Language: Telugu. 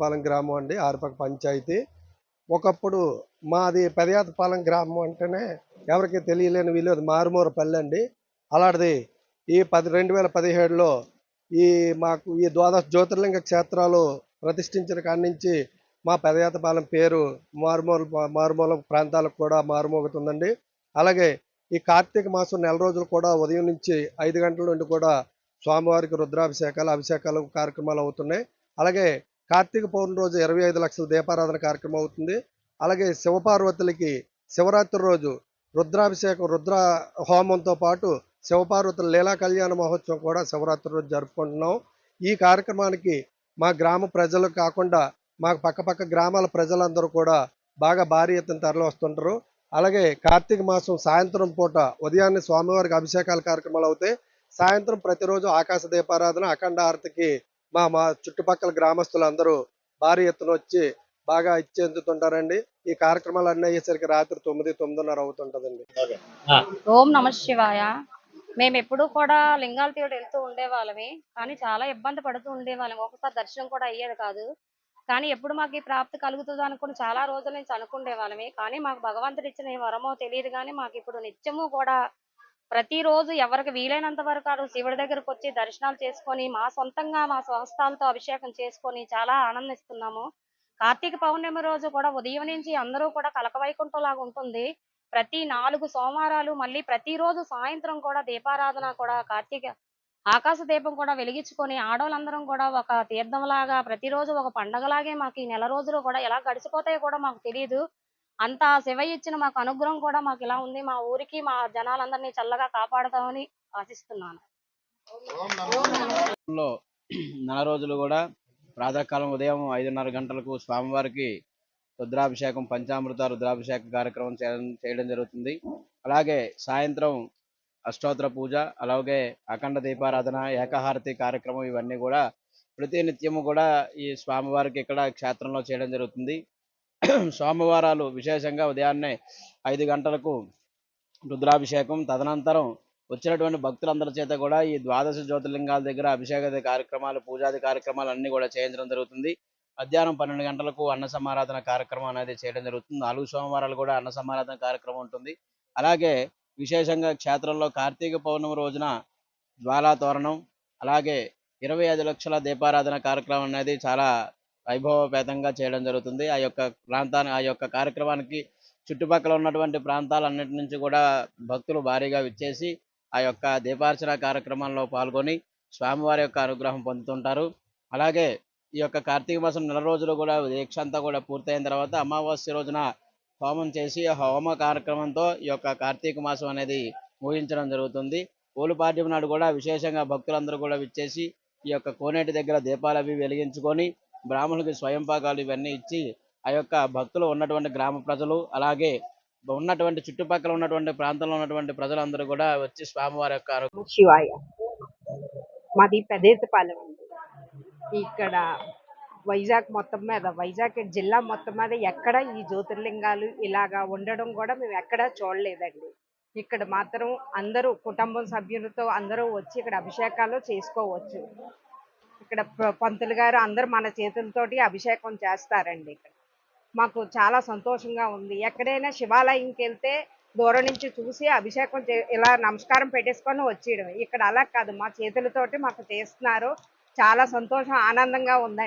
పెదయాతపాలెం గ్రామం అండి ఆరుపక్క పంచాయతీ. ఒకప్పుడు మాది పెదయాతపాలెం గ్రామం అంటేనే ఎవరికి తెలియలేని వీలు అది మారుమూర పల్లె అండి. అలాంటిది ఈ పది రెండు వేల పదిహేడులో ఈ మాకు ఈ ద్వాదశ జ్యోతిర్లింగ క్షేత్రాలు ప్రతిష్ఠించిన కాడి నుంచి మా పెదయాతపాలెం పేరు మారుమూల మారుమూల ప్రాంతాలకు కూడా మారుమోగుతుందండి. అలాగే ఈ కార్తీక మాసం నెల రోజులు కూడా ఉదయం నుంచి ఐదు గంటల నుండి కూడా స్వామివారికి రుద్రాభిషేకాలు అభిషేకాలు కార్యక్రమాలు అవుతున్నాయి. అలాగే కార్తీక పౌర్ణమి రోజు ఇరవై ఐదు లక్షల దీపారాధన కార్యక్రమం అవుతుంది. అలాగే శివపార్వతులకి శివరాత్రి రోజు రుద్రాభిషేకం రుద్ర హోమంతో పాటు శివపార్వతుల లీలా కళ్యాణ మహోత్సవం కూడా శివరాత్రి రోజు జరుపుకుంటున్నాం. ఈ కార్యక్రమానికి మా గ్రామ ప్రజలు కాకుండా మా పక్కపక్క గ్రామాల ప్రజలందరూ కూడా బాగా భారీ ఎత్తున తరలి వస్తుంటారు. అలాగే కార్తీక మాసం సాయంత్రం పూట ఉదయాన్నే స్వామివారికి అభిషేకాల కార్యక్రమాలు అవుతాయి. సాయంత్రం ప్రతిరోజు ఆకాశ దీపారాధన అఖండ ఆరతికి మా మా చుట్టుపక్కల గ్రామస్తులందరూ భారీ ఎత్తున వచ్చి బాగా ఇచ్చేందుతుంటారండి. ఈ కార్యక్రమాలు అన్నీ అయ్యేసరికి రాత్రి తొమ్మిది తొమ్మిదిన్నర అవుతుంటదండి. ఓం నమ శివాయ. మేము ఎప్పుడూ కూడా లింగాల తీరుడు వెళ్తూ ఉండేవాళ్ళమి. కానీ చాలా ఇబ్బంది పడుతూ ఉండేవాళ్ళం. ఒకసారి దర్శనం కూడా అయ్యేది కాదు. కానీ ఎప్పుడు మాకు ఈ ప్రాప్తి కలుగుతుందో అనుకుని చాలా రోజుల నుంచి అనుకునేవాళ్ళమి కానీ మాకు భగవంతుడు ఇచ్చిన వరమో తెలియదు కానీ మాకు ఇప్పుడు నిత్యము కూడా ప్రతిరోజు ఎవరికి వీలైనంత వరకు శివుడి దగ్గరకు వచ్చి దర్శనాలు చేసుకొని మా సొంతంగా మా సంస్థలతో అభిషేకం చేసుకొని చాలా ఆనందిస్తున్నాము. కార్తీక పౌర్ణమి రోజు కూడా ఉదయం నుంచి అందరూ కూడా కలకవైకుంఠంలాగా ఉంటుంది. ప్రతి నాలుగు సోమవారాలు మళ్ళీ ప్రతిరోజు సాయంత్రం కూడా దీపారాధన కూడా కార్తీక ఆకాశ దీపం కూడా వెలిగించుకొని ఆడవాళ్ళందరం కూడా ఒక తీర్థంలాగా ప్రతిరోజు ఒక పండగలాగే మాకు ఈ నెల రోజులు కూడా ఎలా గడిచిపోతాయో కూడా మాకు తెలియదు అంత శివయ్య ఇచ్చిన మాకు అనుగ్రహం కూడా మాకు ఇలా ఉంది. మా ఊరికి మా జనాలందరినీ చల్లగా కాపాడతామని ఆశిస్తున్నాను. నెల రోజులు కూడా ప్రాతకాలం ఉదయం ఐదున్నర గంటలకు స్వామివారికి రుద్రాభిషేకం పంచామృత రుద్రాభిషేక కార్యక్రమం చేయడం చేయడం జరుగుతుంది. అలాగే సాయంత్రం అష్టోత్తర పూజ అలాగే అఖండ దీపారాధన ఏకహారతి కార్యక్రమం ఇవన్నీ కూడా ప్రతి నిత్యము కూడా ఈ స్వామివారికి ఇక్కడ క్షేత్రంలో చేయడం జరుగుతుంది. సోమవారాలు విశేషంగా ఉదయాన్నే ఐదు గంటలకు రుద్రాభిషేకం తదనంతరం వచ్చినటువంటి భక్తులందరి చేత కూడా ఈ ద్వాదశ జ్యోతిర్లింగాల దగ్గర అభిషేక కార్యక్రమాలు పూజాది కార్యక్రమాలు అన్నీ కూడా చేయించడం జరుగుతుంది. మధ్యాహ్నం పన్నెండు గంటలకు అన్న సమారాధన కార్యక్రమం అనేది చేయడం జరుగుతుంది. నాలుగు సోమవారాలు కూడా అన్న సమారాధన కార్యక్రమం ఉంటుంది. అలాగే విశేషంగా క్షేత్రంలో కార్తీక పౌర్ణమి రోజున జ్వాలా తోరణం అలాగే ఇరవై ఐదు లక్షల దీపారాధన కార్యక్రమం అనేది చాలా వైభవపేతంగా చేయడం జరుగుతుంది. ఆ యొక్క ప్రాంతాన్ని ఆ యొక్క కార్యక్రమానికి చుట్టుపక్కల ఉన్నటువంటి ప్రాంతాలన్నిటి నుంచి కూడా భక్తులు భారీగా విచ్చేసి ఆ యొక్క దీపార్చన కార్యక్రమంలో పాల్గొని స్వామివారి యొక్క అనుగ్రహం పొందుతుంటారు. అలాగే ఈ యొక్క కార్తీక మాసం నెల రోజులు కూడా దీక్ష అంతా కూడా పూర్తయిన తర్వాత అమావాస్య రోజున హోమం చేసి ఆ హోమ కార్యక్రమంతో ఈ యొక్క కార్తీక మాసం అనేది ముగించడం జరుగుతుంది. పోలుపాడ్యం నాడు కూడా విశేషంగా భక్తులందరూ కూడా విచ్చేసి ఈ యొక్క కోనేటి దగ్గర దీపాలు అవి వెలిగించుకొని బ్రాహ్మణులకి స్వయం పాకాలు ఇవన్నీ ఇచ్చి ఆ యొక్క భక్తులు ఉన్నటువంటి గ్రామ ప్రజలు అలాగే ఉన్నటువంటి చుట్టుపక్కల ఉన్నటువంటి ప్రాంతంలో ఉన్నటువంటి ప్రజలందరూ కూడా వచ్చి స్వామివారి యొక్క శివాయ. మాది పెదేతపాలెం అండి. ఇక్కడ వైజాగ్ మొత్తం మీద వైజాగ్ జిల్లా మొత్తం మీద ఎక్కడ ఈ జ్యోతిర్లింగాలు ఇలాగా ఉండడం కూడా మేము ఎక్కడా చూడలేదండి. ఇక్కడ మాత్రం అందరూ కుటుంబం సభ్యులతో అందరూ వచ్చి ఇక్కడ అభిషేకాలు చేసుకోవచ్చు. ఇక్కడ పంతులు గారు అందరూ మన చేతులతోటి అభిషేకం చేస్తారండి ఇక్కడ. మాకు చాలా సంతోషంగా ఉంది. ఎక్కడైనా శివాలయంకి వెళ్తే దూరం నుంచి చూసి అభిషేకం చే ఇలా నమస్కారం పెట్టేసుకొని వచ్చేయడం ఇక్కడ అలా కాదు మా చేతులతోటి మాకు చేస్తున్నారు. చాలా సంతోషం ఆనందంగా ఉందండి.